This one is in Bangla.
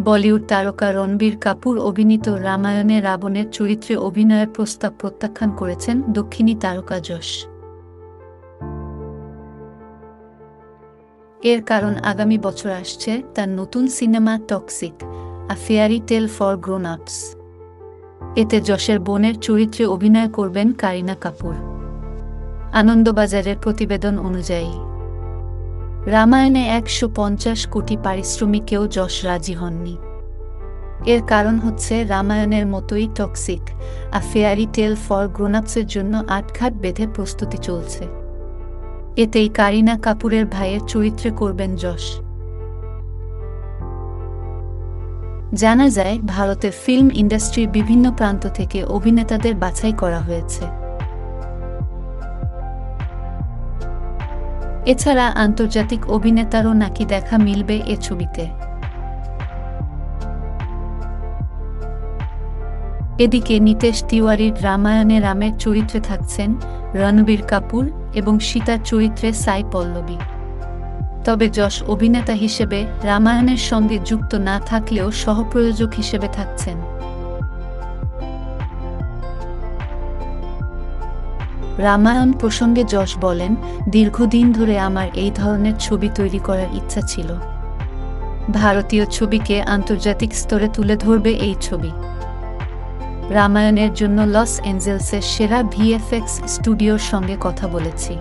বলিউড তারকা রণবীর কাপুর অভিনীত রামায়ণে রাবণের চরিত্রে অভিনয়ের প্রস্তাব প্রত্যাখ্যান করেছেন দক্ষিণী তারকা যশ। এর কারণ আগামী বছর আসছে তার নতুন cinema Toxic a fairy tale for grown ups এতে যশের বোনের চরিত্রে অভিনয় করবেন কারিনা কাপুর। আনন্দবাজারের প্রতিবেদন অনুযায়ী। রামায়ণে একশো পঞ্চাশ কোটি পারিশ্রমিকেও যশ রাজি হননি। এর কারণ হচ্ছে রামায়ণের মতোই টক্সিক আর ফেয়ারি টেল ফর গ্রোনাপসের জন্য আটঘাট বেঁধে প্রস্তুতি চলছে। এতেই কারিনা কাপুরের ভাইয়ের চরিত্রে করবেন যশ। জানা যায়, ভারতের ফিল্ম ইন্ডাস্ট্রির বিভিন্ন প্রান্ত থেকে অভিনেতাদের বাছাই করা হয়েছে। এছাড়া আন্তর্জাতিক অভিনেতারও নাকি দেখা মিলবে এ ছবিতে। এদিকে নিতেশ তিওয়ারির রামায়ণে রামের চরিত্রে থাকছেন রণবীর কাপুর এবং সীতার চরিত্রে সাই পল্লবী। তবে যশ অভিনেতা হিসেবে রামায়ণের সঙ্গে যুক্ত না থাকলেও সহপ্রযোজক হিসেবে থাকছেন। রামায়ণ প্রসঙ্গে যশ বলেন, দীর্ঘদিন ধরে আমার এই ধরনের ছবি তৈরি করার ইচ্ছা ছিল। ভারতীয় ছবিকে আন্তর্জাতিক স্তরে তুলে ধরবে এই ছবি। রামায়ণের জন্য লস এঞ্জেলসের সেরা ভিএফএক্স স্টুডিওর সঙ্গে কথা বলেছি।